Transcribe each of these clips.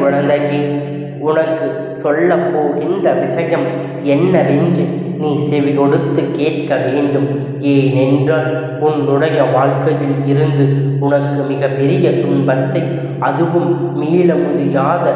குழந்தைக்கு உனக்கு சொல்லப் போகின்ற விஷயம் என்னவென்று நீ செவி கொடுத்து கேட்க வேண்டும். ஏனென்றால் உன்னுடைய வாழ்க்கையில் இருந்து உனக்கு மிகப்பெரிய துன்பத்தை அதுவும் மீள முடியாத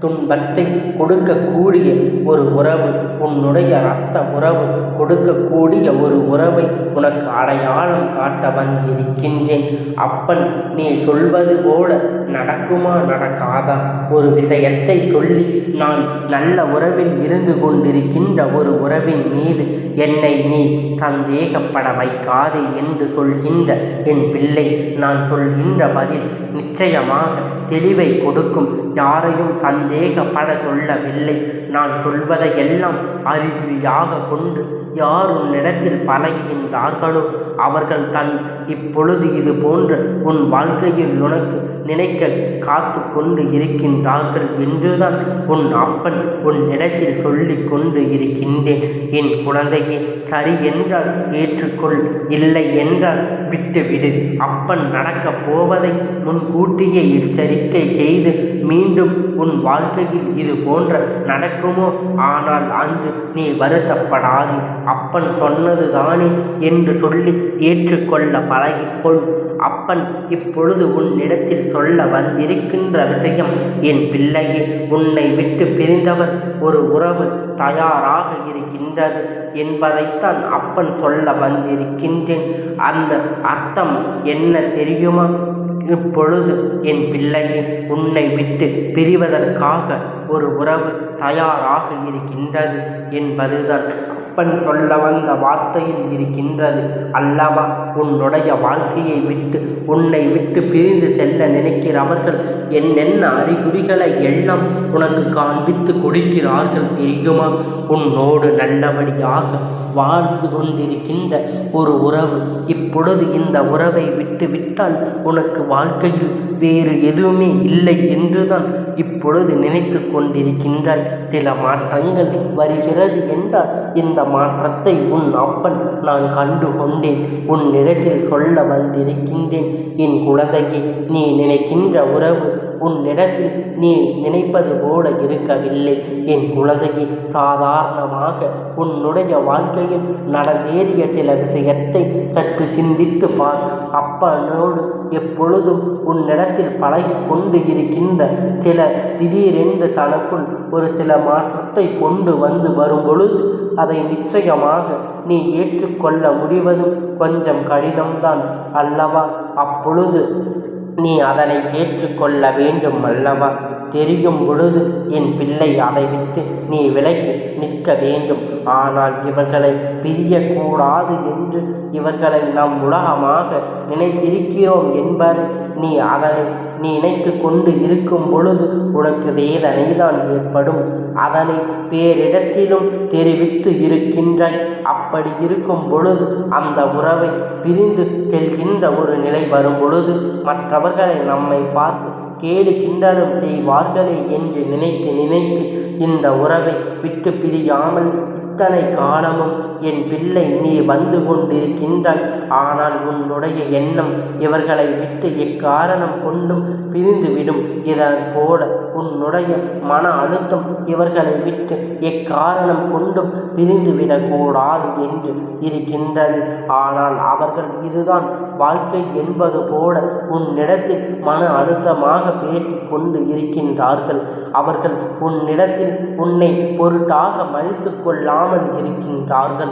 துன்பத்தை கொடுக்கக்கூடிய ஒரு உறவு உன்னுடைய இரத்த உறவு கொடுக்கக்கூடிய ஒரு உறவை உனக்கு அடையாளம் காட்ட வந்திருக்கின்றேன். அப்பன் நீ சொல்வது போல நடக்குமா நடக்காதா? ஒரு விஷயத்தை சொல்லி நான் நல்ல உறவில் இருந்து கொண்டிருக்கின்ற ஒரு உறவின் மீது என்னை நீ சந்தேகப்பட வைக்காதே என்று சொல்கின்ற என் பிள்ளை நான் சொல்கின்ற பதில் நிச்சயமாக தெளிவை கொடுக்கும். யாரையும் சந்தேகப்பட சொல்லவில்லை. நான் சொல்வதையெல்லாம் அறிகுறியாக கொண்டு யார் உன்னிடத்தில் பழகுகின்றார்களோ அவர்கள் தன் இப்பொழுது இது போன்ற உன் வாழ்க்கையில் உனக்கு நினைக்க காத்து கொண்டு இருக்கின்றார்கள் என்றுதான் உன் அப்பன் உன்னிடத்தில் சொல்லி கொண்டு இருக்கின்றேன். என் குழந்தையே சரி என்றால் ஏற்றுக்கொள் இல்லை என்றால் விட்டுவிடு. அப்பன் நடக்கப் போவதை முன்கூட்டியே எச்சரிக்கை செய்து மீண்டும் உன் வாழ்க்கையில் இது போன்ற நடக்குமோ? ஆனால் அன்று நீ வருத்தப்படாது. அப்பன் சொன்னது தானே என்று சொல்லி ஏற்றுக்கொள்ள பழகிக்கொள். அப்பன் இப்பொழுது உன்னிடத்தில் சொல்ல வந்திருக்கின்ற விஷயம் என் பிள்ளையே உன்னை விட்டு பிரிந்தவர் ஒரு உறவு தயாராக இருக்கின்றது என்பதைத்தான் அப்பன் சொல்ல வந்திருக்கின்றேன். அந்த அர்த்தம் என்ன தெரியுமா? இப்பொழுது என் பிள்ளையே உன்னை விட்டு பிரிவதற்காக ஒரு உறவு தயாராக இருக்கின்றது என்பதுதான். அப்பன் சொல்ல வந்த வார்த்தையில் இருக்கின்றது. அல்லவா உன்னுடைய வாழ்க்கையை விட்டு உன்னை விட்டு பிரிந்து செல்ல நினைக்கிறவர்கள் என்னென்ன அறிகுறிகளை எல்லாம் உனக்கு காண்பித்து கொடுக்கிறார்கள் தெரியுமா? உன்னோடு நல்லபடியாக வாழ்ந்து கொண்டிருக்கின்ற ஒரு உறவு இப்பொழுது இந்த உறவை விட்டு விட்டால் உனக்கு வாழ்க்கையில் வேறு எதுவுமே இல்லை என்றுதான் இப்பொழுது நினைத்து கொண்டிருக்கின்றாய். சில மாற்றங்கள் வருகிறது என்றால் இந்த மாற்றத்தை உன் அப்பன் நான் கண்டு கொண்டேன் உன்னிடத்தில் சொல்ல வந்திருக்கின்றேன். என் குழந்தையே நீ நினைக்கின்ற உறவு உன்னிடத்தில் நீ நினைப்பது போல இருக்கவில்லை. என் குழந்தையை சாதாரணமாக உன்னுடைய வாழ்க்கையில் நடந்தேறிய சில விஷயத்தை சற்று சிந்தித்து பார். அப்பனோடு எப்பொழுதும் உன்னிடத்தில் பழகி கொண்டு இருக்கின்ற சில திடீரென்று தனக்குள் ஒரு சில மாற்றத்தை கொண்டு வந்து வரும் பொழுது அதை நிச்சயமாக நீ ஏற்றுக்கொள்ள முடிவதும் கொஞ்சம் கடினம்தான் அல்லவா? அப்பொழுது நீ அதனை ஏற்றுக்கொள்ள வேண்டும் அல்லவா தெரியும் பொழுது என் பிள்ளை அதை விட்டு நீ விலகி நிற்க வேண்டும். ஆனால் இவர்களை பிரியக்கூடாது என்று இவர்களை நம் உலகமாக நினைத்திருக்கிறோம் என்பது நீ அதனை நீ நினைத்து கொண்டு இருக்கும் பொழுது உனக்கு வேதனைதான் ஏற்படும். அதனை பேரிடத்திலும் தெரிவித்து இருக்கின்றாய். அப்படி இருக்கும் பொழுது அந்த உறவை பிரிந்து செல்கின்ற ஒரு நிலை வரும் பொழுது மற்றவர்களை நம்மை பார்த்து கேடு கிண்டலும் செய்வார்களே என்று நினைத்து நினைத்து இந்த உறவை விட்டு பிரியாமல் அத்தனை காலமும் என் பிள்ளை நீ வந்து கொண்டிருக்கின்றாய். ஆனால் உன்னுடைய எண்ணம் இவர்களை விட்டு எக்காரணம் கொண்டும் பிரிந்துவிடும். இதன் போல உன்னுடைய மன அழுத்தம் இவர்களை விட்டு எக்காரணம் கொண்டும் பிரிந்துவிடக்கூடாது என்று இருக்கின்றது. ஆனால் அவர்கள் இதுதான் வாழ்க்கை என்பது போல உன்னிடத்தில் மன அழுத்தமாக பேசி கொண்டு இருக்கின்றார்கள். அவர்கள் உன்னிடத்தில் உன்னை பொருட்டாக மதித்து கொள்ளாமல் இருக்கின்றார்கள்.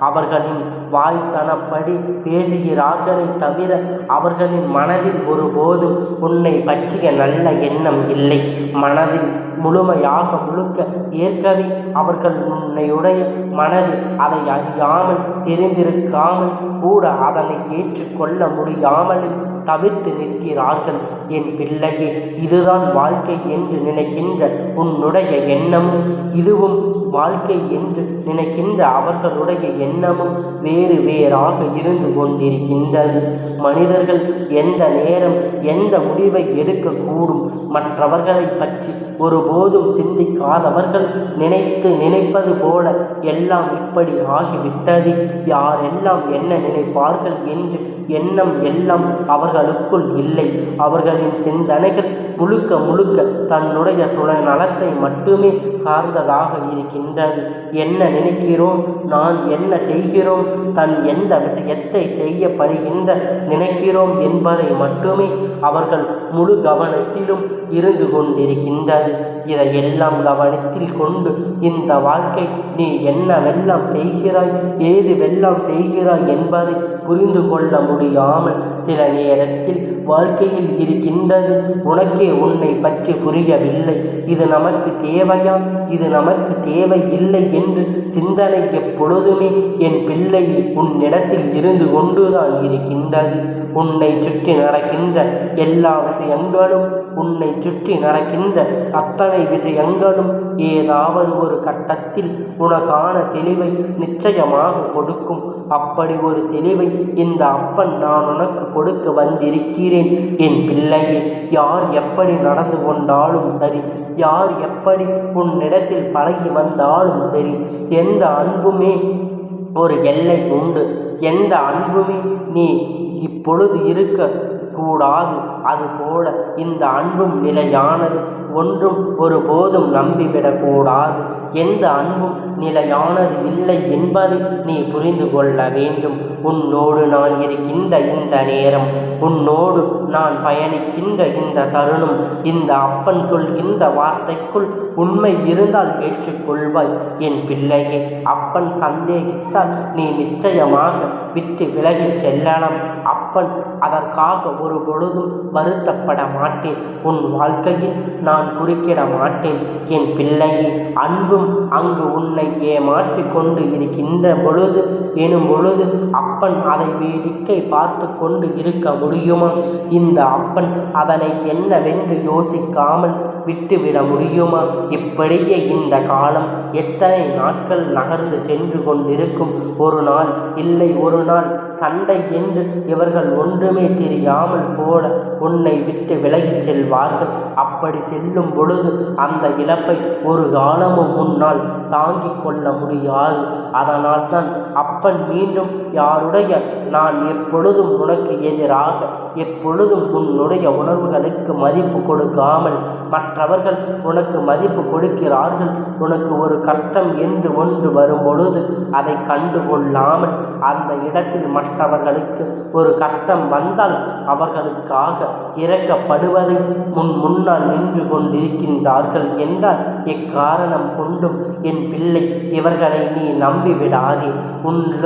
அவர்களின் வாய்த்தனப்படி பேசுகிறார்களே தவிர அவர்களின் மனதில் ஒருபோதும் உன்னை பற்றிய நல்ல எண்ணம் இல்லை. மனதில் முழுமையாக முழுக்க ஏற்கவே அவர்கள் உன்னையுடைய மனது அதை அறியாமல் தெரிந்திருக்காமல் கூட அதனை ஏற்றுக்கொள்ள முடியாமலும் தவிர்த்து நிற்கிறார்கள். என் பிள்ளையே இதுதான் வாழ்க்கை என்று நினைக்கின்ற உன்னுடைய எண்ணமும் இதுவும் வாழ்க்கை என்று நினைக்கின்ற அவர்களுடைய எண்ணமும் வேறு வேறாக இருந்து கொண்டிருக்கின்றது. மனிதர்கள் எந்த நேரம் எந்த முடிவை எடுக்கக்கூடும் மற்றவர்களை பற்றி ஒருபோதும் சிந்திக்காதவர்கள் நினைத்து நினைப்பது போல எல்லாம் இப்படி ஆகிவிட்டது. யாரெல்லாம் என்ன நினைப்பார்கள் என்று எண்ணம் எல்லாம் அவர்களுக்குள் இல்லை. அவர்களின் சிந்தனைகள் முழுக்க முழுக்க தன்னுடைய சுயநலத்தை மட்டுமே சார்ந்ததாக இருக்கின்றது. என்ன நினைக்கிறோம்? நான் என்ன செய்கிறோம்? தன் எந்த விஷயத்தை செய்யப்படுகின்ற நினைக்கிறோம் என்பதை மட்டுமே அவர்கள் முழு கவனத்திலும் இருந்து கொண்டிருக்கின்றது. இதையெல்லாம் கவனத்தில் கொண்டு இந்த வாழ்க்கை நீ என்னவெல்லாம் செய்கிறாய்? ஏது வெள்ளம் செய்கிறாய் என்பதை புரிந்து கொள்ள முடியாமல் சில நேரத்தில் வாழ்க்கையில் இருக்கின்றது. உனக்கே உன்னை பற்றி புரியவில்லை. இது நமக்கு தேவையா? இது நமக்கு தேவை இல்லை என்று சிந்தனை எப்பொழுதுமே என் பிள்ளை உன்னிடத்தில் இருந்து கொண்டுதான் இருக்கின்றது. உன்னை சுற்றி நடக்கின்ற எல்லா விஷயங்களும் உன்னை சுற்றி நடக்கின்ற அத்தனை விஷயங்களும் ஏதாவது ஒரு கட்டத்தில் உனக்கான தெளிவை நிச்சயமாக கொடுக்கும். அப்படி ஒரு தெளிவை இந்த அப்பன் நான் உனக்கு கொடுக்க வந்திருக்கிறேன். என் பிள்ளையே யார் எப்படி நடந்து கொண்டாலும் சரி யார் எப்படி உன்னிடத்தில் பழகி வந்தாலும் சரி எந்த அன்புமே ஒரு எல்லை உண்டு. எந்த அன்புமே நீ இப்பொழுது இருக்க கூடாது. அதுபோல இந்த அன்பும் நிலையானது. ஒன்றும் ஒருபோதும் நம்பிவிடக்கூடாது. எந்த அன்பும் நிலையானது இல்லை என்பதை நீ புரிந்து கொள்ள வேண்டும். உன்னோடு நான் இருக்கின்ற இந்த நேரம் உன்னோடு நான் பயணிக்கின்ற இந்த தருணம் இந்த அப்பன் சொல்கின்ற வார்த்தைக்குள் உண்மை இருந்தால் ஏற்றுக்கொள்வாய். என் பிள்ளையே அப்பன் சந்தேகித்தால் நீ நிச்சயமாக விட்டு விலகிச் செல்லலாம். அப்பன் அதற்காக ஒரு பொழுதும் வருத்தப்பட மாட்டேன். உன் வாழ்க்கையில் நான் குறுக்கிட மாட்டேன். என் பிள்ளையே அன்பும் அங்கு உன்னை ஏமாற்றி கொண்டு இருக்கின்ற பொழுது எனும் பொழுது அப்பன் அதை வேடிக்கை பார்த்து கொண்டு இருக்க முடியுமா? இந்த அப்பன் அதனை என்னவென்று யோசிக்காமல் விட்டுவிட முடியுமா? இப்படியே இந்த காலம் எத்தனை நாட்கள் நகர்ந்து சென்று கொண்டிருக்கும். ஒரு நாள் இல்லை ஒரு நாள் சண்டை என்று இவர்கள் ஒன்றுமே தெரியாமல் போல உன்னை விட்டு விலகிச் செல்வார்கள். அப்படி செல்லும் பொழுது அந்த இழப்பை ஒரு காலமும் முன்னால் தாங்கிக் கொள்ள முடியாது அதனால்தான் அப்பன் மீண்டும் யாருடைய நான் எப்பொழுதும் உனக்கு எதிராக எப்பொழுதும் உன்னுடைய உணர்வுகளுக்கு மதிப்பு கொடுக்காமல் மற்றவர்கள் உனக்கு மதிப்பு கொடுக்கிறார்கள் உனக்கு ஒரு கஷ்டம் என்று ஒன்று வரும் பொழுது அதை கண்டு கொள்ளாமல் அந்த இடத்தில் மற்றவர்களுக்கு ஒரு கஷ்டம் வந்தால் அவர்களுக்காக இறக்கப்படுவதை முன் முன்னால் நின்று கொண்டிருக்கின்றார்கள் என்றால் எக்காரணம் கொண்டும் என் என் பிள்ளை. இவர்களை நீ நம்பிவிடாதே. உன்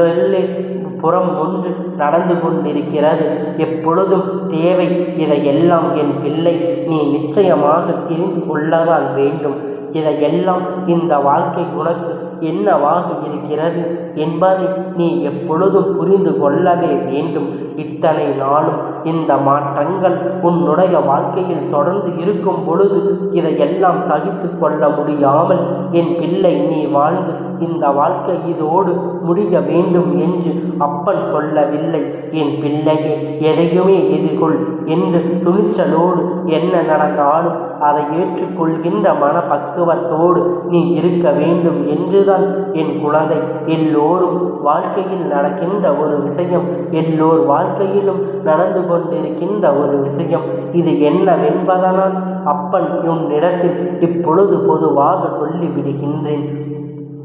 புறம் ஒன்று நடந்து கொண்டிருக்கிறது. எப்பொழுதும் தேவை இதையெல்லாம் என் பிள்ளை நீ நிச்சயமாக தெரிந்து கொள்ளதான் வேண்டும். இதையெல்லாம் இந்த வாழ்க்கை உனக்கு என்னவாக இருக்கிறது என்பதை நீ எப்பொழுதும் புரிந்து கொள்ளவே வேண்டும். இத்தனை நாளும் இந்த மாற்றங்கள் உன்னுடைய வாழ்க்கையில் தொடர்ந்து இருக்கும் பொழுது இதையெல்லாம் சகித்து கொள்ள முடியாமல் என் பிள்ளை நீ வாழ்ந்து இந்த வாழ்க்கை இதோடு முடிய வேண்டும் என்று அப்பன் சொல்லவில்லை. என் பிள்ளையே எதையுமே எதிர்கொள் என்று துணிச்சலோடு என்ன நடந்தாலும் அதை ஏற்றுக்கொள்கின்ற மனப்பக்குவத்தோடு நீ இருக்க வேண்டும் என்றுதான் என் குழந்தை. எல்லோரும் வாழ்க்கையில் நடக்கின்ற ஒரு விஷயம் எல்லோர் வாழ்க்கையிலும் நடந்து கொண்டிருக்கின்ற ஒரு விஷயம். இது என்னவென்பதனால் அப்பன் உன்னிடத்தில் இப்பொழுது பொதுவாக சொல்லிவிடுகின்றேன்.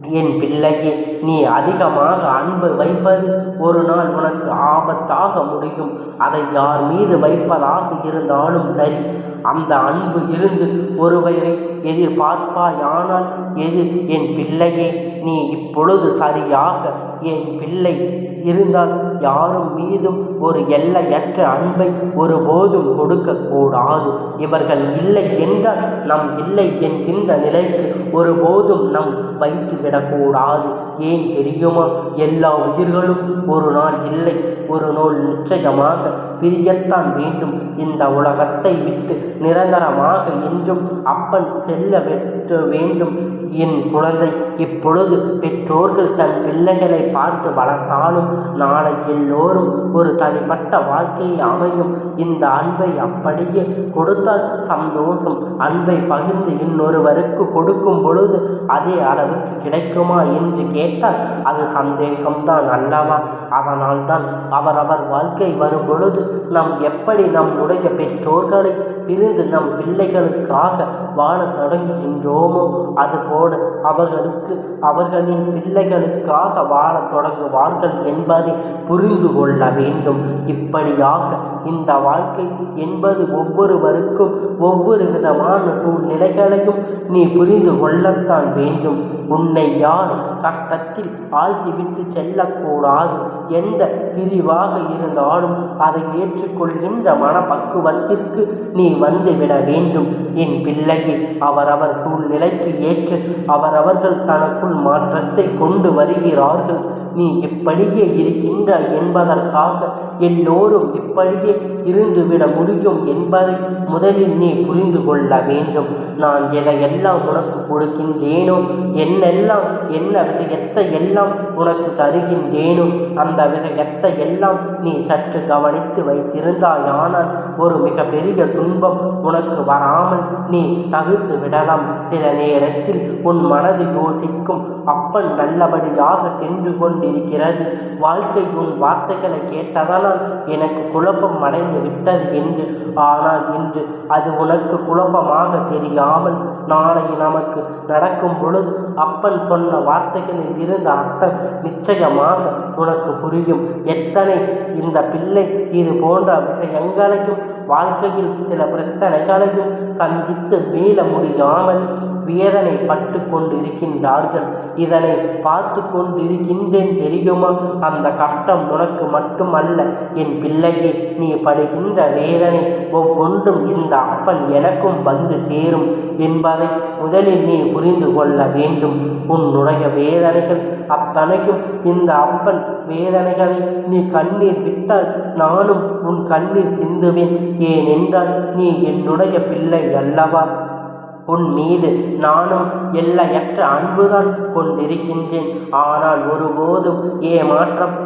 என் பிள்ளையே நீ அதிகமாக அன்பு வைப்பது ஒரு நாள் உனக்கு ஆபத்தாக முடியும். அதை யார் மீது வைப்பதாக இருந்தாலும் சரி அந்த அன்பு இருந்து ஒருவரை எதிர்பார்ப்பாயானால் எது? என் பிள்ளையே நீ இப்பொழுது சரியாக என் பிள்ளை இருந்தால் யாரும் மீதும் ஒரு எல்லையற்ற அன்பை ஒருபோதும் கொடுக்கக்கூடாது. இவர்கள் இல்லை என்றால் நம் இல்லை என்கின்ற நிலைக்கு ஒருபோதும் நம் வைத்துவிடக்கூடாது ஏன் தெரியுமா? எல்லா உயிர்களும் ஒரு நாள் இல்லை ஒரு நாள் நிச்சயமாக பிரியத்தான் வேண்டும். இந்த உலகத்தை விட்டு நிரந்தரமாக என்றும் அப்பன் செல்ல வெற்ற வேண்டும். என் குழந்தை இப்பொழுது பெற்றோர்கள் தன் பிள்ளைகளை பார்த்து வளர்த்தாலும் நாளை எல்லோரும் ஒரு தனிப்பட்ட வாழ்க்கையை அமையும். இந்த அன்பை அப்படியே கொடுத்தால் சந்தோஷம் அன்பை பகிர்ந்து இன்னொருவருக்கு கொடுக்கும் பொழுது அதே அளவுக்கு கிடைக்குமா என்று கேட்டால் அது சந்தேகம்தான் அல்லவா? அதனால்தான் அவரவர் வாழ்க்கை வரும் பொழுது நாம் எப்படி நம்முடைய பெற்றோர்களை பிரிந்து நம் பிள்ளைகளுக்காக வாழத் தொடங்குகின்றோமோ அதுபோல அவர்களுக்கு அவர்களின் பிள்ளைகளுக்காக வாழத் தொடங்குவார்கள் என்பதை புரிந்து கொள்ள வேண்டும். இப்படியாக இந்த வாழ்க்கை என்பது ஒவ்வொருவருக்கும் ஒவ்வொரு விதமான சூழ்நிலைகளையும் நீ புரிந்து கொள்ளத்தான் வேண்டும். உன்னை யார் கஷ்டத்தில் ஆழ்த்திவிட்டு செல்லக்கூடாது. எந்த பிரிவாக இருந்தாலும் அதை ஏற்றுக்கொள்கின்ற மனப்பக்குவத்திற்கு நீ வந்துவிட வேண்டும். என் பிள்ளையை அவரவர் சூழ்நிலைக்கு ஏற்று அவரவர்கள் தனக்குள் மாற்றத்தை கொண்டு வருகிறார்கள். நீ இப்படியே இருக்கின்ற என்பதற்காக எல்லோரும் இப்படியே இருந்துவிட முடியும் என்பதை முதலில் நீ புரிந்து கொள்ள வேண்டும். நான் எதையெல்லாம் உனக்கு கொடுக்கின்றேனோ என்னெல்லாம் என்ன விஷயத்தை எல்லாம் உனக்கு தருகின்றேனும் அந்த விஷயத்தை எல்லாம் நீ சற்று கவனித்து வைத்திருந்தாயானால் ஒரு மிக பெரிய துன்பம் உனக்கு வராமல் நீ தவிர்த்து விடலாம். சில நேரத்தில் உன் மனது யோசிக்கும் அப்பன் நல்லபடியாக சென்று கொண்டிருக்கிறது. வாழ்க்கை உன் வார்த்தைகளை கேட்டதனால் எனக்கு குழப்பம் அடைந்து விட்டது என்று. ஆனால் இன்று அது உனக்கு குழப்பமாக தெரியாமல் நாளை நமக்கு நடக்கும் பொழுது அப்பன் சொன்ன வார்த்தைகளில் இருந்த அர்த்தம் நிச்சயமாக உனக்கு புரியும். எத்தனை இந்த பிள்ளை இது போன்ற விஷயங்களையும் வாழ்க்கையில் சில பிரச்சனைகளையும் சந்தித்து மீள முடியாமல் வேதனை பட்டு கொண்டிருக்கின்றார்கள். இதனை பார்த்து கொண்டிருக்கின்றேன் தெரியுமா? அந்த கஷ்டம் உனக்கு மட்டுமல்ல என் பிள்ளையே நீ படுகின்ற வேதனை ஒவ்வொன்றும் இந்த அப்பன் எனக்கும் வந்து சேரும் என்பதை முதலில் நீ புரிந்து கொள்ள வேண்டும். உன்னுடைய வேதனைகள் அத்தனைக்கும் இந்த அப்பன் வேதனைகளை நீ கண்ணீர் விட்டால் நானும் உன் கண்ணீர் சிந்துவேன். ஏனென்றால் நீ என்னுடைய பிள்ளை அல்லவா? உன் மீது நானும் எல்லையற்ற அன்புதான் கொண்டிருக்கின்றேன். ஆனால் ஒருபோதும் ஏமாற்றம்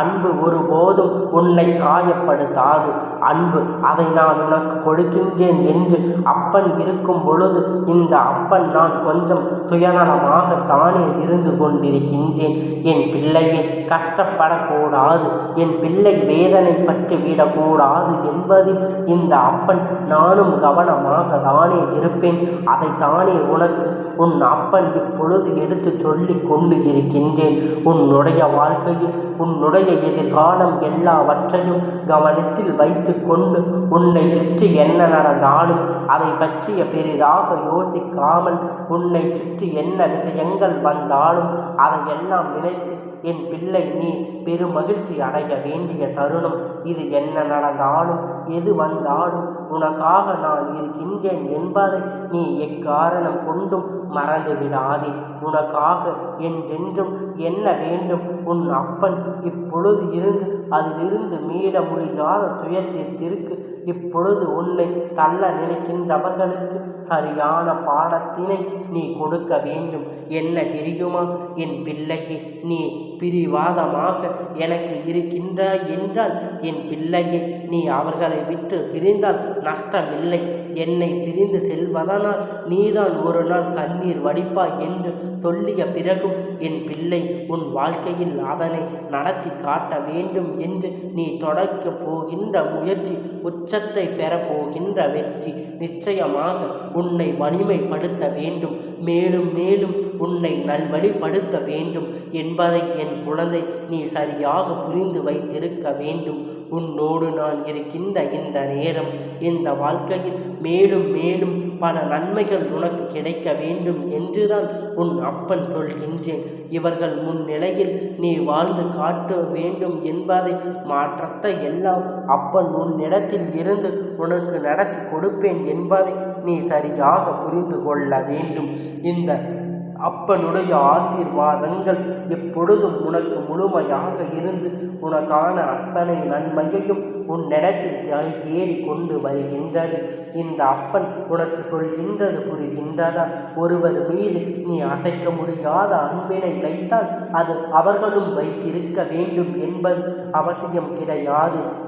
அன்பு ஒருபோதும் உன்னை காயப்படுத்தாது. அன்பு அதை நான் உனக்கு கொடுக்கின்றேன் என்று அப்பன் இருக்கும் பொழுது இந்த அப்பன் நான் கொஞ்சம் சுயநலமாக தானே இருந்து கொண்டிருக்கின்றேன். என் பிள்ளையை கஷ்டப்படக்கூடாது. என் பிள்ளை வேதனை பற்றி விடக்கூடாது என்பதில் இந்த அப்பன் நானும் கவனமாக தானே இருப்பேன். அதை தானே உனக்கு உன் உன் அப்பன் இப்பொழுது எடுத்து சொல்லி கொண்டு இருக்கின்றேன் உன்னுடைய வாழ்க்கையில் உன்னுடைய எதிர்காலம் எல்லாவற்றையும் கவனத்தில் வைத்து கொண்டு உன்னை சுற்றி என்ன நடந்தாலும் அதை பற்றிய பெரிதாக யோசிக்காமல் உன்னை சுற்றி என்ன விஷயங்கள் வந்தாலும் அதையெல்லாம் நினைத்து என் பிள்ளை நீ பெருமகிழ்ச்சி அடைய வேண்டிய தருணம். இது என்ன நடந்தாலும் எது வந்தாலும் உனக்காக நான் இருக்கின்றேன் என்பதை நீ எக்காரணம் கொண்டும் மறந்து விடாதே உனக்காக என்றென்றும் என்ன வேண்டும்? உன் அப்பன் இப்பொழுது இருந்து அதிலிருந்து மீள முடியாத துயரத்திற்கு இப்பொழுது உன்னை தள்ள நினைக்கின்றவர்களுக்கு சரியான பாடத்தினை நீ கொடுக்க வேண்டும். என்ன தெரியுமா? என் பிள்ளைக்கு நீ பிரிவாதமாக எனக்கு இருக்கின்ற என்றால் என் பிள்ளையை நீ அவர்களை விட்டு பிரிந்தால் நஷ்டமில்லை. என்னை பிரிந்து செல்வதனால் நீதான் ஒரு நாள் கண்ணீர் வடிப்பாய் என்று சொல்லிய பிறகும் என் பிள்ளை உன் வாழ்க்கையில் அதனை நடத்தி காட்ட வேண்டும் என்று நீ தொடக்கப் போகின்ற முயற்சி உச்சத்தை பெறப்போகின்ற வெற்றி நிச்சயமாக உன்னை வலிமைப்படுத்த வேண்டும். மேலும் மேலும் உன்னை நல்வழிப்படுத்த வேண்டும் என்பதை என் குழந்தை நீ சரியாக புரிந்து வைத்திருக்க வேண்டும். உன்னோடு நான் இருக்கின்ற இந்த நேரம் இந்த வாழ்க்கையில் மேலும் மேலும் பல நன்மைகள் உனக்கு கிடைக்க வேண்டும் என்றுதான் உன் அப்பன் சொல்கின்றேன். இவர்கள் முன்னிலையில் நீ வாழ்ந்து காட்ட வேண்டும் என்பதை மாற்றத்தை எல்லாம் அப்பன் உன்னிடத்தில் இருந்து உனக்கு நடத்தி கொடுப்பேன் என்பதை நீ சரியாக புரிந்து கொள்ள வேண்டும். இந்த அப்பனுடைய ஆசீர்வாதங்கள் எப்பொழுதும் உனக்கு முழுமையாக இருந்து உனக்கான அத்தனை நன்மையையும் உன்னிடத்தில் தே- தேடி கொண்டு வருகின்றது. இந்த அப்பன் உனக்கு சொல்கின்றது புரிகின்றதா? ஒருவர் மீது நீ அசைக்க முடியாத அன்பினை வைத்தால் அது அவர்களும் வைத்திருக்க வேண்டும் என்பது அவசியம் கிடையாது.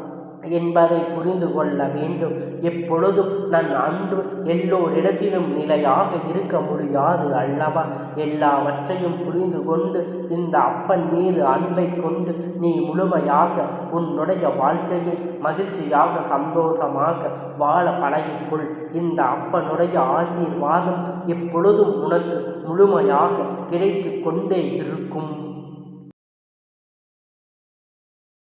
என்பதை புரிந்து கொள்ள வேண்டும். எப்பொழுதும் நான் அன்பு எல்லோரிடத்திலும் நிலையாக இருக்க முடியாது அல்லவா? எல்லாவற்றையும் புரிந்து கொண்டு இந்த அப்பன் மீது அன்பை கொண்டு நீ முழுமையாக உன்னுடைய வாழ்க்கையை மகிழ்ச்சியாக சந்தோஷமாக வாழ பழகிக்கொள். இந்த அப்பனுடைய ஆசீர்வாதம் எப்பொழுதும் உனக்கு முழுமையாக கிடைத்து கொண்டே இருக்கும்.